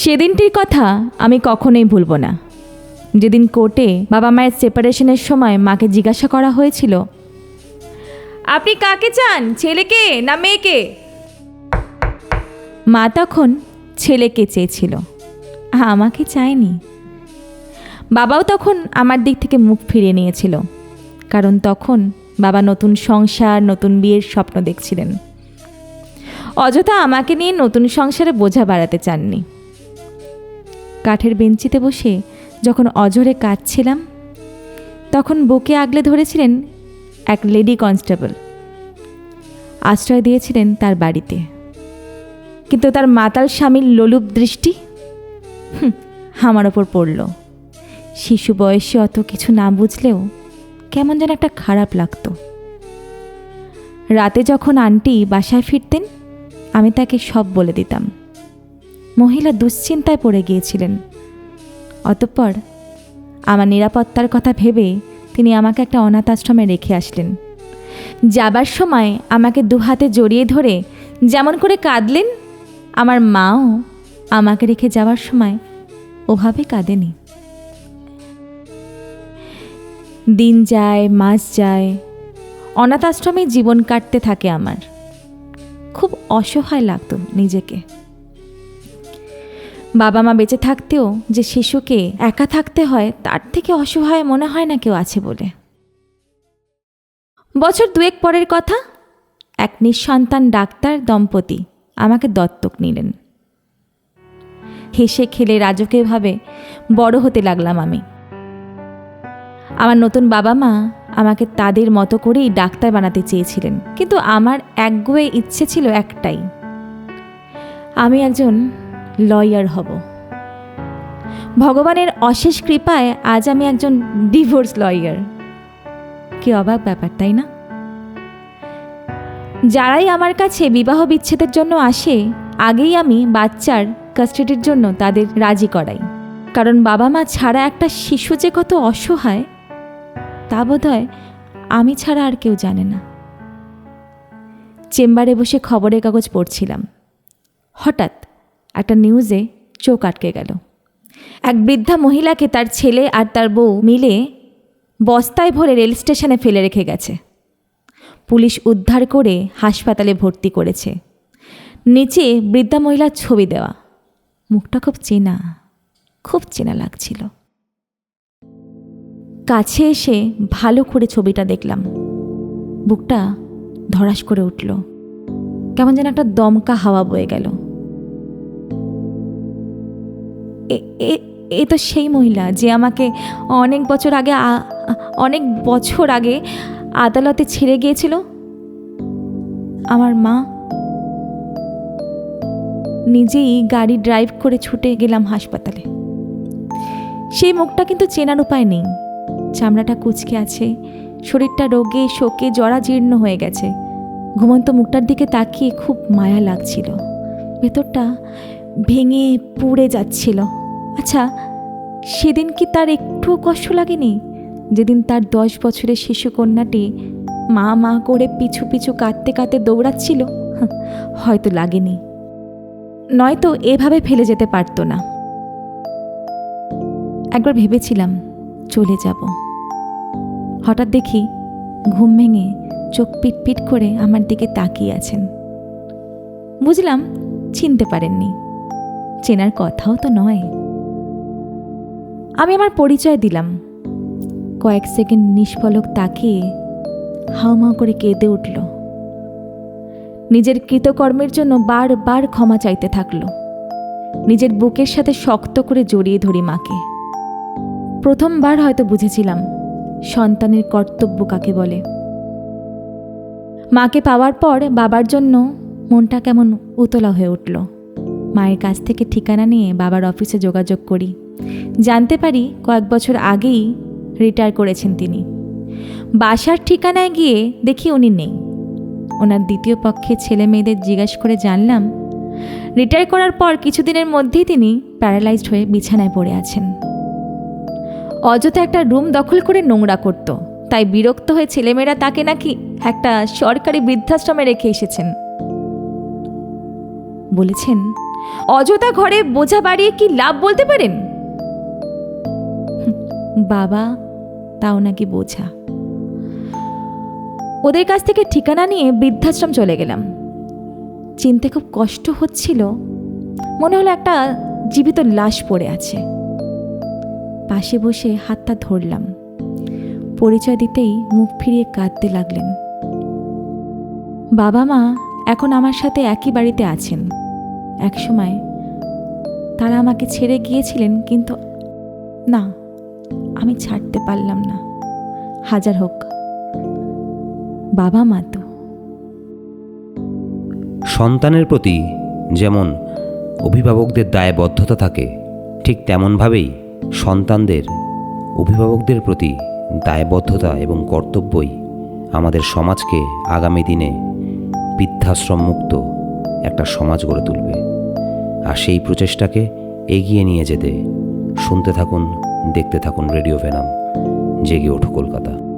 সেদিনটির কথা আমি কখনোই ভুলব না। যেদিন কোর্টে বাবা মায়ের সেপারেশনের সময় মাকে জিজ্ঞাসা করা হয়েছিল, আপনি কাকে চান, ছেলেকে না মেয়েকে? মা তখন ছেলেকে চেয়েছিল, আমাকে চায়নি। বাবাও তখন আমার দিক থেকে মুখ ফিরিয়ে নিয়েছিল, কারণ তখন বাবা নতুন সংসার, নতুন বিয়ের স্বপ্ন দেখছিলেন। অযথা আমাকে নিয়ে নতুন সংসারে বোঝা বাড়াতে চাননি। কাঠের বেঞ্চিতে বসে যখন অজরে কাঁদছিলাম, তখন বুকে আগলে ধরেছিলেন এক লেডি কনস্টেবল। আশ্রয় দিয়েছিলেন তার বাড়িতে। কিন্তু তার মাতাল স্বামীর লোলুপ দৃষ্টি আমার ওপর পড়ল। শিশু বয়সে অত কিছু না বুঝলেও কেমন যেন একটা খারাপ লাগতো। রাতে যখন আন্টি বাসায় ফিরতেন, আমি তাকে সব বলে দিতাম। মহিলা দুশ্চিন্তায় পড়ে গিয়েছিলেন। অতঃপর আমার নিরাপত্তার কথা ভেবে তিনি আমাকে একটা অনাথ আশ্রমে রেখে আসলেন। যাবার সময় আমাকে দুহাতে জড়িয়ে ধরে যেমন করে কাঁদলেন, আমার মাও আমাকে রেখে যাওয়ার সময় ওভাবে কাঁদেনি। দিন যায়, মাস যায়, অনাথ আশ্রমে জীবন কাটতে থাকে আমার। খুব অসহায় লাগতো নিজেকে। বাবা মা বেঁচে থাকতেও যে শিশুকে একা থাকতে হয়, তার থেকে অসহায় মনে হয় না কেউ আছে বলে। বছর দুয়েক পরের কথা, এক নিঃসন্তান ডাক্তার দম্পতি আমাকে দত্তক নিলেন। হেসে খেলে রাজকীয়ভাবে বড় হতে লাগলাম আমি। আমার নতুন বাবা মা আমাকে তাদের মতো করেই ডাক্তার বানাতে চেয়েছিলেন, কিন্তু আমার একগুয়ে ইচ্ছে ছিল একটাই। আমি একজন লয়ার হব। ভগবানের অশেষ কৃপায় আজ আমি একজন ডিভোর্স লয়ার কি অবাক ব্যাপার, তাই না? যারাই আমার কাছে বিবাহ বিচ্ছেদের জন্য আসে, আগেই আমি বাচ্চার কাস্টাডির জন্য তাদের রাজি করাই। কারণ বাবা মা ছাড়া একটা শিশু যে কত অসহায়, তা বোধ আমি ছাড়া আর কেউ জানে না। চেম্বারে বসে খবরের কাগজ পড়ছিলাম। হঠাৎ একটা নিউজে চোখ আটকে গেল। এক বৃদ্ধা মহিলাকে তার ছেলে আর তার বউ মিলে বস্তায় ভরে রেল স্টেশনে ফেলে রেখে গেছে। পুলিশ উদ্ধার করে হাসপাতালে ভর্তি করেছে। নিচে বৃদ্ধা মহিলার ছবি দেওয়া। মুখটা খুব চেনা খুব চেনা লাগছিল। কাছে এসে ভালো করে ছবিটা দেখলাম। বুকটা ধরাস করে উঠল। কেমন যেন একটা দমকা হাওয়া বয়ে গেল। এ- তো সেই মহিলা যে আমাকে অনেক বছর আগে অনেক বছর আগে আদালতে ছেড়ে গিয়েছিল। আমার মা নিজেই গাড়ি ড্রাইভ করে ছুটে গেলাম হাসপাতালে। সেই মুখটা কিন্তু চেনার উপায় নেই। চামড়াটা কুচকে আছে, শরীরটা রোগে, শোকে জরাজীর্ণ হয়ে গেছে। ঘুমন্ত মুখটার দিকে তাকিয়ে খুব মায়া লাগছিল। ভেতরটা ভেঙে পুড়ে যাচ্ছিল। আচ্ছা সেদিন কি তার একটুও কষ্ট লাগেনি? যেদিন তার দশ বছরের শিশু কন্যাটি মা মা করে পিছু পিছু কাঁদতে কাঁদতে দৌড়াচ্ছিল হয়তো লাগেনি। নয়তো এভাবে ফেলে যেতে পারতো না। একবার ভেবেছিলাম চলে যাব। হঠাৎ দেখি ঘুম ভেঙে চোখ পিটপিট করে আমার দিকে তাকিয়ে আছেন। বুঝলাম চিনতে পারেননি। চেনার কথাও তো নয়। আমি আমার পরিচয় দিলাম। কয়েক সেকেন্ড নিষ্পলক তাকিয়ে হাউমাউ করে কেঁদে উঠল। নিজের কৃতকর্মের জন্য বারবার ক্ষমা চাইতে থাকল। নিজের বুকের সাথে শক্ত করে জড়িয়ে ধরি মাকে। প্রথমবার হয়তো বুঝেছিলাম সন্তানের কর্তব্য কাকে বলে। মাকে পাওয়ার পর বাবার জন্য মনটা কেমন উতলা হয়ে উঠল। মায়ের কাছ থেকে ঠিকানা নিয়ে বাবার অফিসে যোগাযোগ করি। জানতে পারি কয়েক বছর আগেই রিটায়ার করেছেন তিনি। বাসার ঠিকানায় গিয়ে দেখি উনি নেই। ওনার দ্বিতীয় পক্ষে ছেলে মেয়েদের জিজ্ঞাসা করে জানলাম রিটায়ার করার পর কিছুদিনের মধ্যেই তিনি প্যারালাইজড হয়ে বিছানায় পড়ে আছেন। অযথা একটা রুম দখল করে নোংরা করত, তাই বিরক্ত হয়ে ছেলেমেয়েরা তাকে নাকি একটা সরকারি বৃদ্ধাশ্রমে রেখে এসেছেন। বলেছেন, অযথা ঘরে বোঝা বাড়িয়ে কি লাভ বলতে পারেন? বাবা, তাও নাকি বোঝা। ওদের কাছ থেকে ঠিকানা নিয়ে বৃদ্ধাশ্রম চলে গেলাম। চিনতে খুব কষ্ট হচ্ছিল। মনে হলো একটা জীবিত লাশ পড়ে আছে। পাশে বসে হাতটা ধরলাম। পরিচয় দিতেই মুখ ফিরিয়ে কাঁদতে লাগলেন। বাবা মা এখন আমার সাথে একই বাড়িতে আছেন। একসময় তারা আমাকে ছেড়ে গিয়েছিলেন, কিন্তু না আমি ছাড়তে পারলাম না। হাজার হোক। বাবা মা তো। সন্তানের প্রতি যেমন অভিভাবকদের দায়বদ্ধতা থাকে, ঠিক তেমনভাবেই সন্তানদের অভিভাবকদের প্রতি দায়বদ্ধতা এবং কর্তব্যই আমাদের সমাজকে আগামী দিনে বৃদ্ধাশ্রম মুক্ত একটা সমাজ গড়ে তুলবে। আর সেই প্রচেষ্টাকে এগিয়ে নিয়ে যেতে শুনতে থাকুন দেখতে থাকুন রেডিও ভেনাম জেগে ওঠো কলকাতা।